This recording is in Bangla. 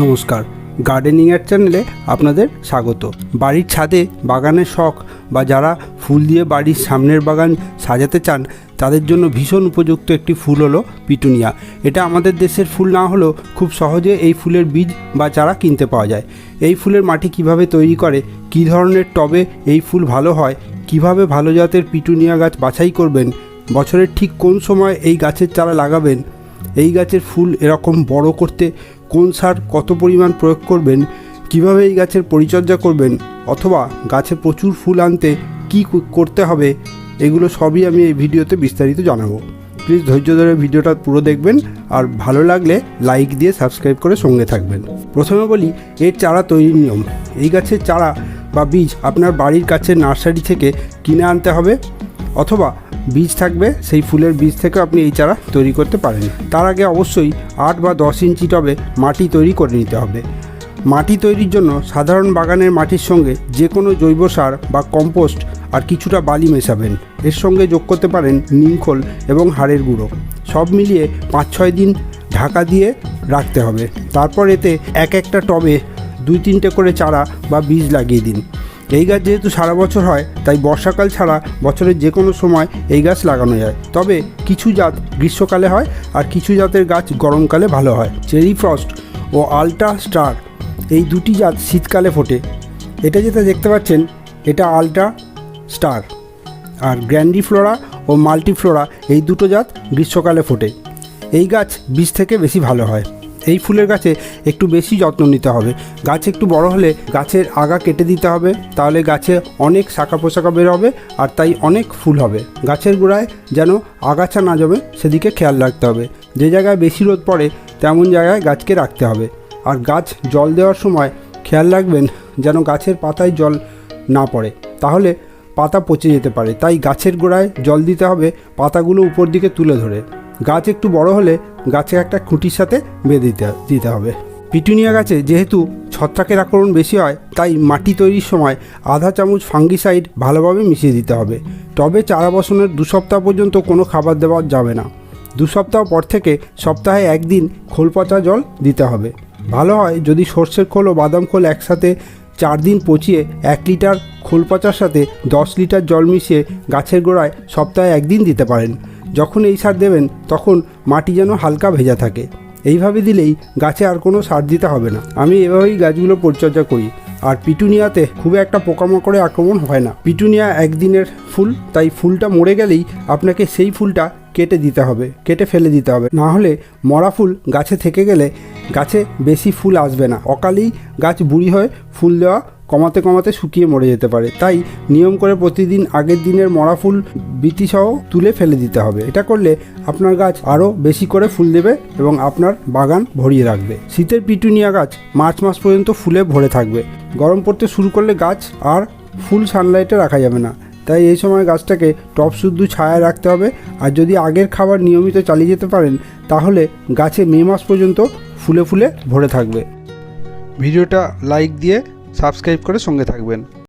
নমস্কার। গার্ডেনিংয়ের চ্যানেলে আপনাদের স্বাগত। বাড়ির ছাদে বাগানের শখ বা যারা ফুল দিয়ে বাড়ির সামনের বাগান সাজাতে চান, তাদের জন্য ভীষণ উপযুক্ত একটি ফুল হলো পিটুনিয়া। এটা আমাদের দেশের ফুল না হলেও খুব সহজে এই ফুলের বীজ বা চারা কিনতে পাওয়া যায়। এই ফুলের মাটি কীভাবে তৈরি করে, কী ধরনের টবে এই ফুল ভালো হয়, কীভাবে ভালো জাতের পিটুনিয়া গাছ বাছাই করবেন, বছরের ঠিক কোন সময় এই গাছের চারা লাগাবেন এই গাছের ফুল এরকম বড় করতে কোন সার কত পরিমাণ প্রয়োগ করবেন? কীভাবে এই গাছের পরিচর্যা করবেন? অথবা গাছে প্রচুর ফুল আনতে কি করতে হবে? এগুলো সবই আমি এই ভিডিওতে বিস্তারিত জানাব। প্লিজ ধৈর্য ধরে ভিডিওটা পুরো দেখবেন আর ভালো লাগলে লাইক দিয়ে সাবস্ক্রাইব করে সঙ্গে থাকবেন। প্রথমে বলি, এর চারা তৈরির নিয়ম। এই গাছের চারা বা বীজ আপনার বাড়ির কাছে নার্সারি থেকে কিনে আনতে হবে অথবা বীজ থাকবে, সেই ফুলের বীজ থেকে আপনি এই চারা তৈরি করতে পারেন। তার আগে অবশ্যই আট বা দশ ইঞ্চি টবে মাটি তৈরি করে নিতে হবে। মাটি তৈরির জন্য সাধারণ বাগানের মাটির সঙ্গে যে কোনো জৈব সার বা কম্পোস্ট আর কিছুটা বালি মেশাবেন। এর সঙ্গে যোগ করতে পারেন নিমখোল এবং হাড়ের গুঁড়ো। সব মিলিয়ে পাঁচ ছয় দিন ঢাকা দিয়ে রাখতে হবে। তারপর এতে এক একটা টবে দুই তিনটে করে চারা বা বীজ লাগিয়ে দিন। এই গাছ যেহেতু সারা বছর হয়, তাই বর্ষাকাল ছাড়া বছরের যে কোনো সময় এই গাছ লাগানো যায়। তবে কিছু জাত গ্রীষ্মকালে হয় আর কিছু জাতের গাছ গরমকালে ভালো হয়। চেরি ফ্রস্ট ও আলট্রা স্টার এই দুটি জাত শীতকালে ফোটে। এটা যেটা দেখতে পাচ্ছেন, এটা আলট্রা স্টার। আর গ্র্যান্ডিফ্লোরা ও মাল্টিফ্লোরা এই দুটো জাত গ্রীষ্মকালে ফোটে। এই গাছ বীজ থেকে বেশি ভালো হয়। এই ফুলের গাছে একটু বেশি যত্ন নিতে হবে। গাছ একটু বড় হলে গাছের আগা কেটে দিতে হবে, তাহলে গাছে অনেক শাখা পোশাকা বের হবে আর তাই অনেক ফুল হবে। গাছের গোড়ায় যেন আগাছা না জমে সেদিকে খেয়াল রাখতে হবে। যে জায়গায় বেশি রোদ পড়ে তেমন জায়গায় গাছকে রাখতে হবে। আর গাছ জল দেওয়ার সময় খেয়াল রাখবেন যেন গাছের পাতায় জল না পড়ে, তাহলে পাতা পচে যেতে পারে। তাই গাছের গোড়ায় জল দিতে হবে পাতাগুলো উপর দিকে তুলে ধরে। গাছ একটু বড় হলে গাছে একটা খুঁটির সাথে বেঁধে দিতে দিতে হবে। পিটুনিয়া গাছে যেহেতু ছত্রাকের আক্রমণ বেশি হয়, তাই মাটি তৈরির সময় আধা চামচ ফাঙ্গিসাইড ভালোভাবে মিশিয়ে দিতে হবে। তবে চারা বসনের দু সপ্তাহ পর্যন্ত কোনো খাবার দেওয়া যাবে না। দু সপ্তাহ পর থেকে সপ্তাহে একদিন খোল পচা জল দিতে হবে। ভালো হয় যদি সর্ষের খোল ও বাদাম খোল একসাথে চার দিন পচিয়ে এক লিটার খোল পচার সাথে দশ লিটার জল মিশিয়ে গাছের গোড়ায় সপ্তাহে একদিন দিতে পারেন। যখন এই সার দেবেন, তখন মাটি যেন হালকা ভেজা থাকে। এইভাবে দিলেই গাছে আর কোনো সার দিতে হবে না। আমি এভাবেই গাছগুলো পরিচর্যা করি। আর পিটুনিয়াতে খুব একটা পোকামাকড়ে আক্রমণ হয় না। পিটুনিয়া একদিনের ফুল, তাই ফুলটা মরে গেলেই আপনাকে সেই ফুলটা কেটে দিতে হবে, কেটে ফেলে দিতে হবে। না হলে মরা ফুল গাছে থেকে গেলে গাছে বেশি ফুল আসবে না। অকালেই গাছ বুড়ি হয়ে ফুল দেওয়া কমাতে কমাতে শুকিয়ে মরে যেতে পারে। তাই নিয়ম করে প্রতিদিন আগের দিনের মরা ফুল বিতিসহ তুলে ফেলে দিতে হবে। এটা করলে আপনার গাছ আরও বেশি করে ফুল দেবে এবং আপনার বাগান ভরিয়ে রাখবে। শীতের পিটুনিয়া গাছ মার্চ মাস পর্যন্ত ফুলে ভরে থাকবে। গরম পড়তে শুরু করলে গাছ আর ফুল সানলাইটে রাখা যাবে না। তাই এই সময় গাছটাকে টপ শুদ্ধ ছায়ায় রাখতে হবে। আর যদি আগের খাবার নিয়মিত চালিয়ে যেতে পারেন, তাহলে গাছে মে মাস পর্যন্ত ফুলে ফুলে ভরে থাকবে। ভিডিওটা লাইক দিয়ে সাবস্ক্রাইব করে সঙ্গে থাকবেন।